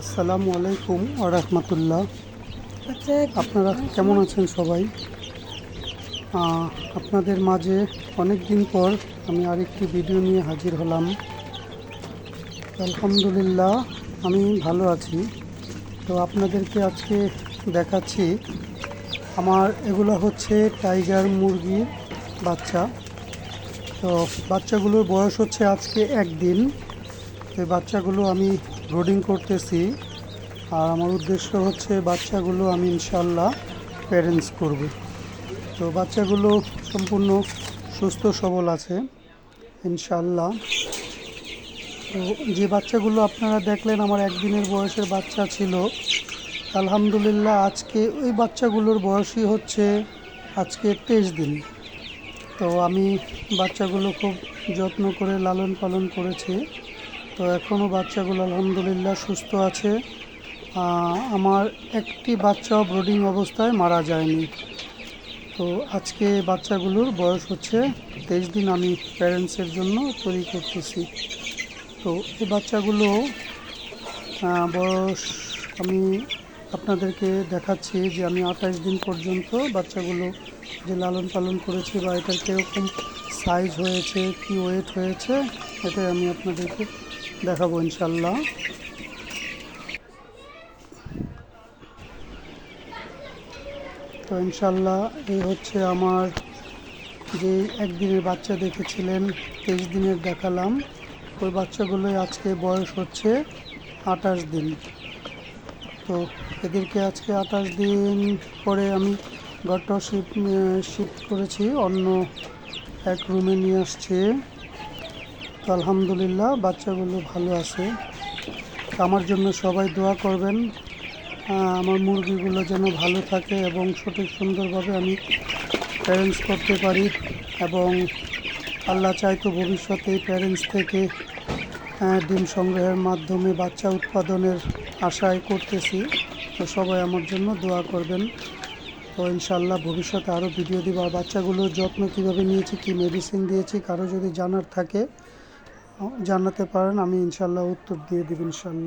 আসসালামু আলাইকুম আরহামতুল্লাহ আচ্ছা আপনারা কেমন আছেন সবাই? আপনাদের মাঝে অনেক দিন পর আমি আরেকটি ভিডিও নিয়ে হাজির হলাম। আলহামদুলিল্লাহ, আমি ভালো আছি। তো আপনাদেরকে আজকে দেখাচ্ছি, আমার এগুলো হচ্ছে টাইগার মুরগির বাচ্চা। তো বাচ্চাগুলোর বয়স হচ্ছে আজকে একদিন। এই বাচ্চাগুলো আমি ব্রোডিং করতেছি। আর আমার উদ্দেশ্য হচ্ছে বাচ্চাগুলো আমি ইনশাল্লাহ প্যারেন্টস করব। তো বাচ্চাগুলো সম্পূর্ণ সুস্থ, সবল আছে ইনশাল্লাহ তো যে বাচ্চাগুলো আপনারা দেখলেন, আমার একদিনের বয়সের বাচ্চা ছিল। আলহামদুলিল্লাহ আজকে ওই বাচ্চাগুলোর বয়সই হচ্ছে আজকে তেইশ দিন। তো আমি বাচ্চাগুলো খুব যত্ন করে লালন পালন করেছি। তো এখনও বাচ্চাগুলো আলহামদুলিল্লাহ সুস্থ আছে। আমার একটি বাচ্চাও ব্রোডিং অবস্থায় মারা যায়নি। তো আজকে বাচ্চাগুলোর বয়স হচ্ছে তেইশ দিন আমি প্যারেন্টসের জন্য তৈরি করতেছি। তো এই বাচ্চাগুলো বয়স আমি আপনাদেরকে দেখাচ্ছি যে আমি আঠাশ দিন পর্যন্ত বাচ্চাগুলো যে লালন পালন করেছি বা এটার কীরকম সাইজ হয়েছে, কি ওয়েট হয়েছে, এটাই আমি আপনাদেরকে দেখাবো ইনশাল্লাহ। তো ইনশাল্লাহ এই হচ্ছে আমার যে একদিনের বাচ্চা দেখেছিলেন, তেইশ দিনের দেখালাম। ওই বাচ্চাগুলোই আজকে বয়স হচ্ছে আঠাশ দিন। তো এদেরকে আজকে আঠাশ দিন পরে আমি ঘরটা শিফট শিফট করেছি, অন্য এক রুমে নিয়ে আসছে। তো আলহামদুলিল্লাহ, বাচ্চাগুলো ভালো আছে। আমার জন্য সবাই দোয়া করবেন। আমার মুরগিগুলো যেন ভালো থাকে এবং সঠিক সুন্দরভাবে আমি প্যারেন্টস করতে পারি এবং আল্লাহ চাইতো ভবিষ্যতে প্যারেন্টস থেকে ডিম সংগ্রহের মাধ্যমে বাচ্চা উৎপাদনের আশায় করতেছি। তো সবাই আমার জন্য দোয়া করবেন। তো ইনশাল্লাহ ভবিষ্যতে আরও ভিডিও দিব। আর বাচ্চাগুলোর যত্ন কীভাবে নিয়েছি, কী মেডিসিন দিয়েছি, কারও যদি জানার থাকে জানাতে পারেন আমি ইনশাল্লাহ উত্তর দিয়ে দেব ইনশাল্লাহ।